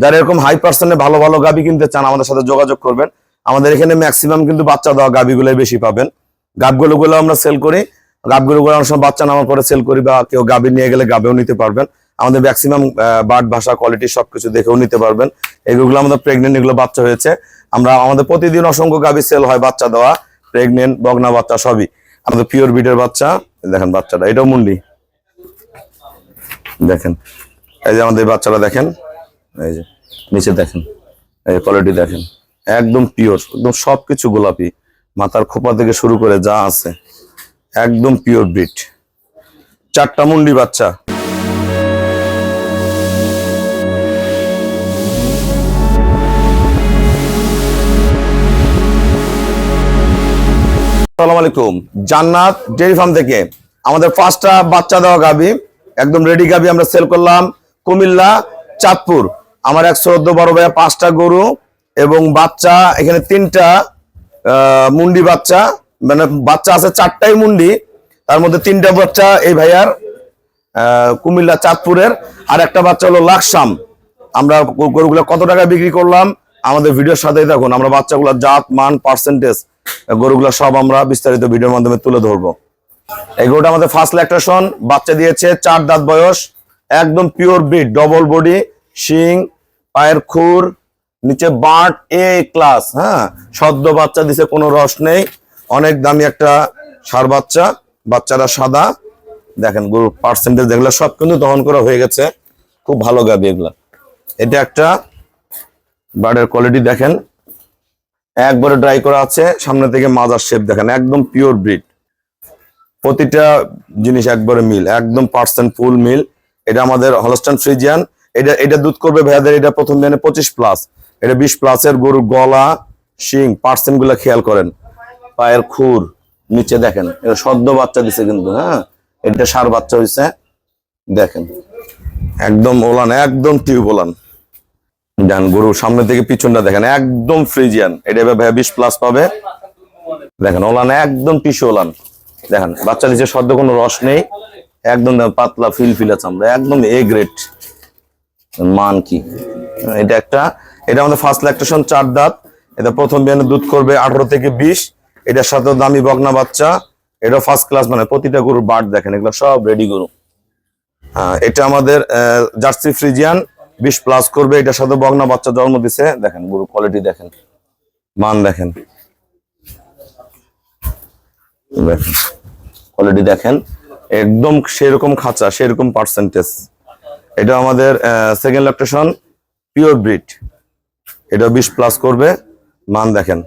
যারা এরকম হাই পার্সেন্টে ভালো ভালো গাবি কিনতে চান, আমাদের সাথে যোগাযোগ করবেন। আমাদের এখানে ম্যাক্সিমাম কিন্তু বাচ্চা দেওয়া গাবিগুলোই বেশি পাবেন। গাবগুলো গুলো আমরা সেল করি। গাবগুলো গুলো অনেক সময় বাচ্চা নামার পরে সেল করি বা কেউ গাবি নিয়ে গেলে গাবেও নিতে পারবেন। আমাদের ম্যাক্সিমাম বার্ড ভাষা কোয়ালিটি সবকিছু দেখেও নিতে পারবেন। এগুলো আমাদের প্রেগনেন্ট এগুলো বাচ্চা হয়েছে। আমরা, আমাদের প্রতিদিন অসংখ্য গাবি সেল হয় বাচ্চা দেওয়া প্রেগনেন্ট বগনা বাচ্চা সবই। আমাদের পিওর বিটের বাচ্চা দেখেন বাচ্চাটা, এটাও মুন্ডি। দেখেন, এই যে আমাদের বাচ্চারা দেখেন। এই যে, নিচে দেখেন, এই কোয়ালিটি দেখেন, একদম পিওর একদম সবকিছু গোলাপি, মাথার খোপা থেকে শুরু করে যা আছে, একদম পিওর ব্রিড চারটা মুন্ডি বাচ্চা। আসসালামু আলাইকুম, জান্নাত ডেয়ারি ফার্ম থেকে আমাদের পাঁচটা বাচ্চা দেওয়া গাবি, একদম রেডি গাবি আমরা সেল করলাম কুমিল্লা, চাঁদপুর। আমার এক শ্রদ্ধ বড় ভাইয়া পাঁচটা গরু এবং বাচ্চা, এখানে তিনটা মুন্ডি বাচ্চা। মানে বাচ্চা আছে চারটাই মুন্ডি, তার মধ্যে তিনটা বাচ্চা এই ভাইয়ার কুমিল্লা চাঁদপুরের, আর একটা বাচ্চা হলো লাকসাম। আমরা গরু- গরুগুলো কত টাকা বিক্রি করলাম? আমাদের ভিডিওর সাথেই থাকুন, আমরা বাচ্চাগুলোর জাত, মান পার্সেন্টেজ গরুগুলো সব আমরা বিস্তারিত ভিডিওর মাধ্যমে তুলে ধরবো। এই গরুটা আমাদের ফার্স্ট ল্যাকটেশন বাচ্চা দিয়েছে চার দাঁত বয়স, একদম পিওর ব্রিড ডবল বডি শিং, পায়ের খুর, নিচে বাট, এ ক্লাস হ্যাঁ? সদ্য বাচ্চা দিছে, কোনো রস নেই। অনেক দামি একটা সার বাচ্চা, বাচ্চারা সাদা। দেখেন গরুর পার্সেন্টেজ যেগুলো সব কিন্তু দহন করা হয়ে গেছে। খুব ভালো গাবি এগুলা। এটা একটা বার্ডের কোয়ালিটি দেখেন। একবারে ড্রাই করা আছে, সামনে থেকে মাজার শেপ দেখেন, একদম পিওর ব্রিড প্রতিটা জিনিস একবারে মিল, একদম পার্সেন্ট ফুল মিল। এটা আমাদের হলস্টান ফ্রিজিয়ান এটা এটা দুধ করবে ভাইয়াদের, এটা প্রথম দিনে পঁচিশ প্লাস এটা বিশ প্লাসের গরুর গলা, শিং, পার্সেন্টগুলা খেয়াল করেন। পায়ের খুর, নিচে দেখেন। এটা সদ্য বাচ্চা দিছে কিন্তু হ্যাঁ? এটা সার বাচ্চা হয়েছে দেখেন। একদম ওলান, একদম টিউব ওলান। ডান গরু সামনে থেকে পিছনটা দেখেন, একদম ফ্রিজিয়ান। এটা ভাইয়া বিশ প্লাস পাবে। দেখেন, ওলান একদম টিসু ওলান। দেখেন, বাচ্চা নিচে সদ্য কোনো রস নেই। একদম পাতলা ফিল ফিল আমরা একদম এ গ্রেড মান কি? এটা একটা এটা আমাদের ফার্স্ট ল্যাকটেশন চার দাঁত। এটা প্রথম বিয়ানে দুধ করবে আঠারো থেকে বিশ। এটার সাথে দামি বগনা বাচ্চা। এটা ফার্স্ট ক্লাস মানে প্রতিটা গরুর বাট দেখেন এগুলো সব রেডি গরু। আহ, এটা আমাদের জার্সি ফ্রিজিয়ান বিশ প্লাস করবে। এটার সাথে বগনা বাচ্চা জন্ম দিছে। দেখেন গরু কোয়ালিটি দেখেন। মান দেখেন। কোয়ালিটি দেখেন। একদম সেরকম খাঁচা সেরকম পার্সেন্টেজ এটা আমাদের সেকেন্ড ল্যাকটেশন পিওর ব্রিড এটা বিশ প্লাস করবে। মান দেখেন।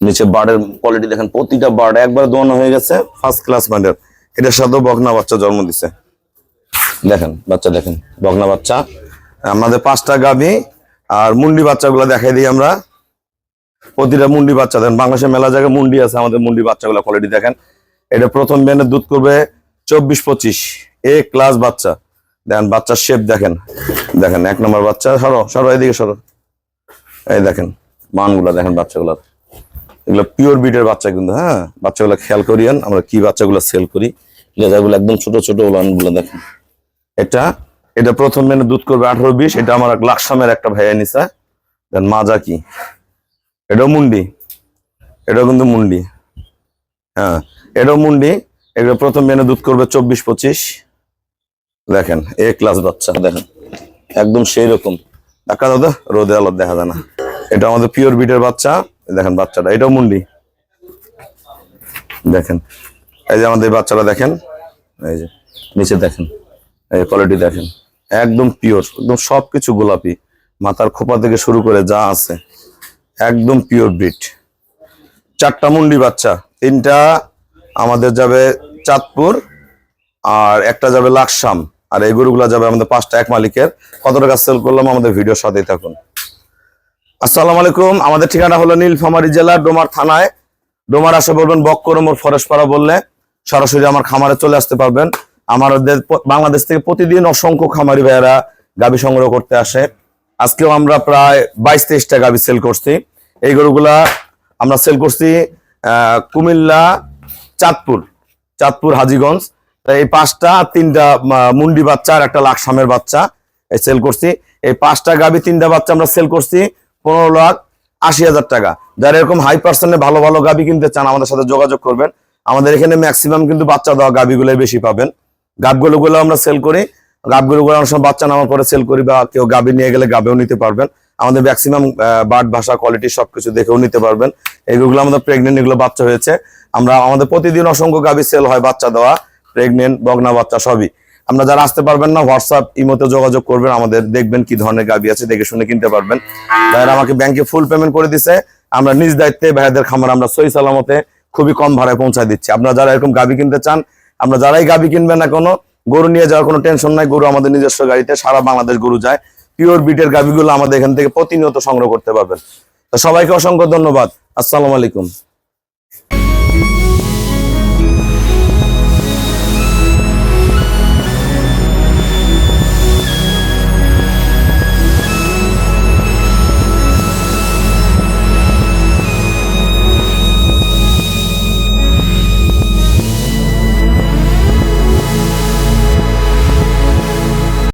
নিচে বার্ডের কোয়ালিটি দেখেন, প্রতিটা বার্ড একবার দোয়ানো হয়ে গেছে ফার্স্ট ক্লাস মানের এটার সাথেও বগনা বাচ্চা জন্ম দিছে। দেখেন, বাচ্চা দেখেন বগনা বাচ্চা। আমাদের পাঁচটা গাভী, আর মুন্ডি বাচ্চাগুলো দেখাই দিই আমরা। প্রতিটা মুন্ডি বাচ্চা, দেখেন বাংলাদেশের মেলা জায়গায় মুন্ডি আছে, আমাদের মুন্ডি বাচ্চাগুলো কোয়ালিটি দেখেন। এটা প্রথম ব্যান্ডে দুধ করবে চব্বিশ পঁচিশ। এ ক্লাস বাচ্চা। দেখেন, বাচ্চার শেপ দেখেন। দেখেন, এক নম্বর বাচ্চা। সরো সরো, এদিকে সরো। এই দেখেন, মানগুলা দেখেন বাচ্চাগুলার। এগুলো পিওর বিটের বাচ্চা কিন্তু হ্যাঁ? বাচ্চাগুলো খেয়াল করিয়েন, আমরা কি বাচ্চাগুলো সেল করি। লেজারগুলো একদম ছোট ছোট উলানগুলো দেখেন। এটা এটা প্রথম মেনে দুধ করবে আঠারো বিশ, এটা আমার এক লাকসামের একটা ভাইয়া নিসা দেন মাজা কি? এটাও মুন্ডি। এটাও কিন্তু মুন্ডি। হ্যাঁ এটাও মুন্ডি। এগুলো প্রথম মেনে দুধ করবে চব্বিশ পঁচিশ। দেখেন, এ ক্লাস বাচ্চা, দেখেন। একদম সেই রকম দেখা দাদা, রোদে আলো দেখা যায় না। এটা আমাদের পিওর বিটের বাচ্চা। দেখেন বাচ্চাটা, এটাও মুন্ডি। দেখেন, এই যে আমাদের বাচ্চারা দেখেন, এই যে, নিচে দেখেন, এই কোয়ালিটি দেখেন। একদম পিওর একদম সবকিছু গোলাপি। মাথার খোপা থেকে শুরু করে যা আছে, একদম পিওর ব্রিড চারটা মুন্ডি বাচ্চা, তিনটা আমাদের যাবে চাঁদপুর, আর একটা যাবে লাকসাম। আর এই গরুগুলা যাবে আমাদের পাঁচটা এক মালিকের। কত টাকা সেল করলাম আমাদের ভিডিওর সাথেই থাকুন। আসসালামু আলাইকুম, আমাদের ঠিকানা হলো নীলফামারী জেলা, ডোমার থানায়। ডোমার আসে বলবেন বক্করমোর ফরেশপাড়া বললে সরাসরি আমার খামারে চলে আসতে পারবেন। আমাদের বাংলাদেশ থেকে প্রতিদিন অসংখ্য খামারি ভাইয়েরা গাবি সংগ্রহ করতে আসে। আজকেও আমরা প্রায় বাইশ তেইশটা গাবি সেল করছি। এই গরুগুলা আমরা সেল করছি কুমিল্লা, চাঁদপুর চাঁদপুর, হাজিগঞ্জ। এই পাঁচটা, তিনটা মুন্ডি বাচ্চা আর একটা লাকসামের বাচ্চা সেল করছি। এই পাঁচটা গাবি তিনটা বাচ্চা আমরা সেল করছি, পনেরো লাখ আশি হাজার টাকা। যারা এরকম হাই পার্সেন্টে ভালো ভালো গাবি কিনতে চান, আমাদের সাথে যোগাযোগ করবেন। আমাদের এখানে ম্যাক্সিমাম কিন্তু বাচ্চা দেওয়া গাবিগুলোই বেশি পাবেন। গাবগুলো গুলো আমরা সেল করি। গাবগুলো গুলো অনেক সময় বাচ্চা নামার পরে সেল করি বা কেউ গাবি নিয়ে গেলে গাবেও নিতে পারবেন। আমাদের ম্যাক্সিমাম বার্ড ভাষা কোয়ালিটি সবকিছু দেখেও নিতে পারবেন। এগুলো আমাদের প্রেগনেন্ট এগুলো বাচ্চা হয়েছে। আমরা, আমাদের প্রতিদিন অসংখ্য গাবি সেল হয় বাচ্চা দেওয়া। প্রেগনেন্ট বগনা বাচ্চা সবই। আমরা যারা আসতে পারবেন না হোয়াটসঅ্যাপ ইমোতে যোগাযোগ করবেন, আমাদের দেখবেন কি ধরনের গাবি আছে, দেখে শুনে কিনতে পারবেন। ভাইয়েরা আমাকে ব্যাংকে ফুল পেমেন্ট করে দিছে। আমরা নিজ দায়িত্বে ভাইয়াদের খামার আমরা সই সালামতে খুবই কম ভাড়ায় পৌঁছায় দিচ্ছি। আপনারা যারা এরকম গাবি কিনতে চান, আমরা যারাই গাবি কিনবেন না কোনো, গরু নিয়ে যাওয়ার কোনো টেনশন নাই। গরু আমাদের নিজস্ব গাড়িতে সারা বাংলাদেশ গরু যায়। পিওর বিটের গাবিগুলো আমাদের এখান থেকে প্রতিনিয়ত সংগ্রহ করতে পারবেন। তো সবাইকে অসংখ্য ধন্যবাদ। আসসালামু আলাইকুম।